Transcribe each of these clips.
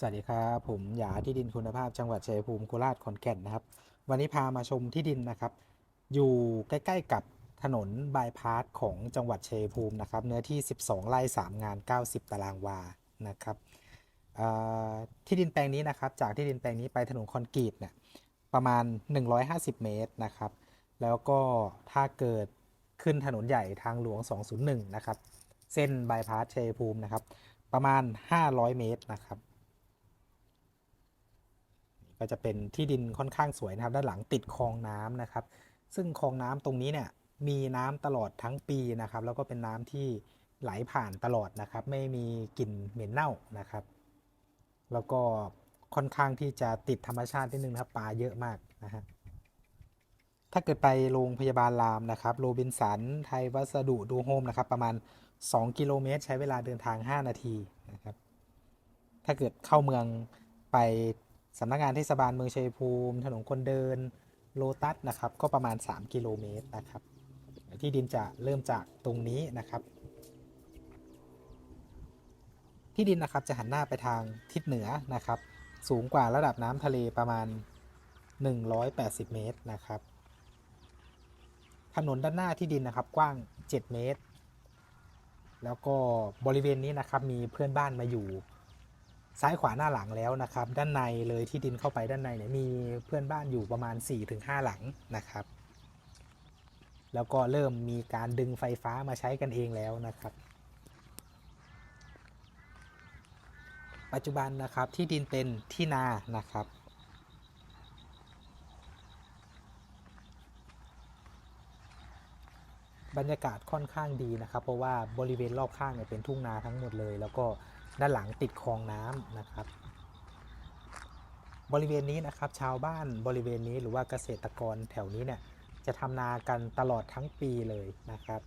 สวัสดีครับผมหยาที่ดินคุณภาพจังหวัดชัยภูมิโคราชขอนแก่นนะครับ วันนี้พามาชมที่ดินนะครับ อยู่ใกล้ๆกับถนนบายพาสของจังหวัดชัยภูมินะครับ เนื้อที่ 12ไร่3 งาน 90 ตารางวานะครับที่ดินแปลงนี้นะครับ จากที่ดินแปลงนี้ไปถนนคอนกรีตเนี่ยประมาณ 150 เมตรนะครับ แล้วก็ถ้าเกิดขึ้นถนนใหญ่ทางหลวง 201 นะครับ เส้นบายพาสชัยภูมินะครับ ประมาณ 500 เมตรนะครับ ก็จะเป็นที่ดินค่อนข้างสวยนะครับ ด้านหลังติดคลองน้ำนะครับ ซึ่งคลองน้ำตรงนี้เนี่ยมีน้ำตลอดทั้งปีนะครับ แล้วก็เป็นน้ำที่ไหลผ่านตลอดนะครับ ไม่มีกลิ่นเหม็นเน่านะครับ แล้วก็ค่อนข้างที่จะติดธรรมชาตินิดนึงนะครับปลาเยอะมากนะฮะถ้าเกิดไปโรงพยาบาลรามนะครับโรบินสันไทยวัสดุดูโฮมนะครับประมาณ 2 กิโลเมตร ใช้เวลาเดินทาง 5 นาทีนะครับถ้าเกิดเข้าเมืองไป สำนักงานเทศบาลเมืองชัยภูมิ ถนนคนเดินโลตัสนะครับ ก็ประมาณ 3 กิโลเมตรนะครับ ที่ดินจะเริ่มจากตรงนี้นะครับ ที่ดินนะครับจะหันหน้าไปทางทิศเหนือนะครับ สูงกว่าระดับน้ำทะเลประมาณ 180 เมตรนะครับ ถนนด้านหน้าที่ดินนะครับกว้าง 7 เมตร แล้วก็บริเวณนี้นะครับมีเพื่อนบ้านมาอยู่ ซ้ายขวาหน้าหลังแล้วนะครับ ด้านในเลยที่ดินเข้าไปด้านในเนี่ยมีเพื่อนบ้านอยู่ประมาณ 4-5 หลังนะครับ แล้วก็เริ่มมีการดึงไฟฟ้ามาใช้กันเองแล้วนะครับ ปัจจุบันนะครับที่ดินเป็นที่นานะครับบรรยากาศค่อนข้างดีนะครับ เพราะว่าบริเวณรอบข้างเนี่ยเป็นทุ่งนาทั้งหมดเลย แล้วก็ ด้านหลังติดคลองน้ำนะครับ บริเวณนี้นะครับ ชาวบ้านบริเวณนี้หรือว่าเกษตรกรแถวนี้เนี่ยจะทำนากันตลอดทั้งปีเลยนะครับ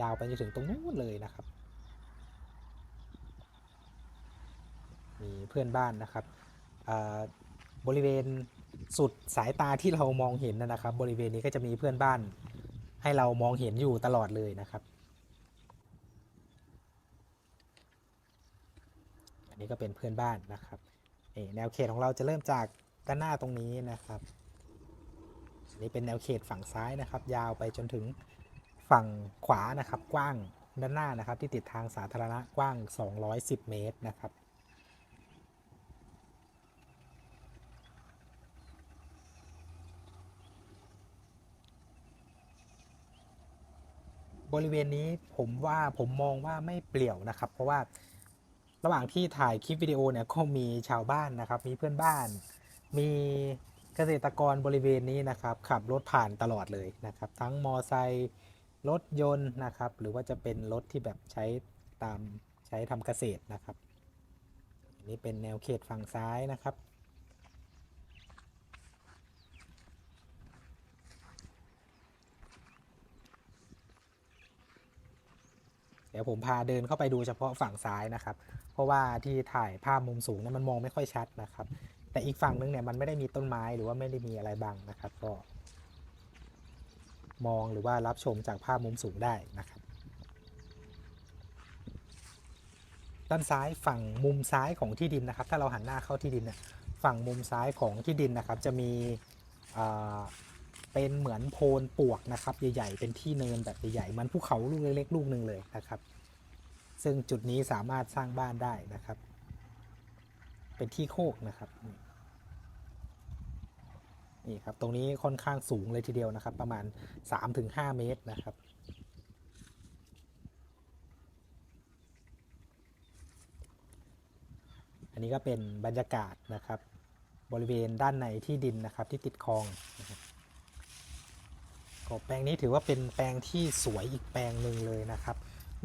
ยาวไปจนถึงตรงนู้นเลยนะครับ มีเพื่อนบ้านนะครับบริเวณสุดสายตาที่เรามองเห็นนะครับ บริเวณนี้ก็จะมีเพื่อนบ้านให้เรามองเห็นอยู่ตลอดเลยนะครับ นนี้ก็เป็นเพื่อนบ้านนะครับนี่แนวเขตของเราจะเริ่มจากด้านหน้าตรงนี้นะครับอันนี้เป็นแนวเขตฝั่งซ้ายนะครับ ยาวไปจนถึงฝั่งขวานะครับกว้างด้านหน้านะครับ ที่ติดทางสาธารณะกว้าง 210 เมตรนะครับบริเวณนี้ผมว่าผมมองว่าไม่เปลี่ยวนะครับ เพราะว่า ระหว่างที่ถ่ายคลิปวิดีโอเนี่ยก็มีชาวบ้านนะครับ มีเพื่อนบ้าน มีเกษตรกรบริเวณนี้นะครับ ขับรถผ่านตลอดเลยนะครับ ทั้งมอไซค์รถยนต์นะครับ หรือว่าจะเป็นรถที่แบบใช้ตามใช้ทำเกษตรนะครับ นี่เป็นแนวเขตฝั่งซ้ายนะครับ ดี๋ยวผมพาเดินเข้าไปดูเฉพาะฝั่งซ้ายนะครับ เพราะว่าที่ถ่ายภาพมุมสูงเนี่ยมันมองไม่ค่อยชัดนะครับ แต่อีกฝั่งนึงเนี่ยมันไม่ได้มีต้นไม้หรือว่าไม่ได้มีอะไรบังนะครับ ก็ มองหรือว่ารับชมจากภาพมุมสูงได้นะครับ ด้านซ้ายฝั่งมุมซ้ายของที่ดินนะครับ ถ้าเราหันหน้าเข้าที่ดินเนี่ยฝั่งมุมซ้ายของที่ดินนะครับ จะมี เป็นเหมือนโพนปวกนะครับ ใหญ่ๆ เป็นที่เนินแบบใหญ่ๆ มันภูเขาลูกเล็กๆ ลูกหนึ่งเลยนะครับ ซึ่งจุดนี้สามารถสร้างบ้านได้นะครับ เป็นที่โคกนะครับนี่นี่ครับ ตรงนี้ค่อนข้างสูงเลยทีเดียวนะครับ ประมาณ 3-5 เมตรนะครับอันนี้ก็เป็นบรรยากาศนะครับ บริเวณด้านในที่ดินนะครับที่ติดคลองนะครับ ก็แปลงนี้ถือว่าเป็นแปลงที่สวยอีกแปลงหนึ่งเลยนะครับ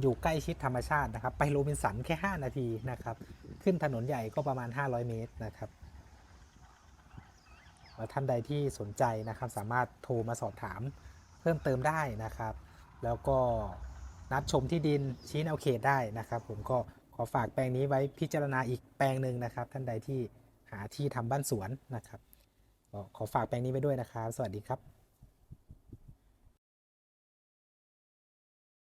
อยู่ใกล้ชิดธรรมชาตินะครับ ไปโรบินสันแค่ 5 นาทีนะครับ ขึ้นถนนใหญ่ก็ประมาณ 500 เมตรนะครับแล้วท่านใดที่สนใจนะครับ สามารถโทรมาสอบถามเพิ่มเติมได้นะครับ แล้วก็นัดชมที่ดินชี้แนวเขตได้นะครับ ผมก็ขอฝากแปลงนี้ไว้พิจารณาอีกแปลงหนึ่งนะครับ ท่านใดที่หาที่ทำบ้านสวนนะครับก็ขอฝากแปลงนี้ไว้ด้วยนะครับ สวัสดีครับ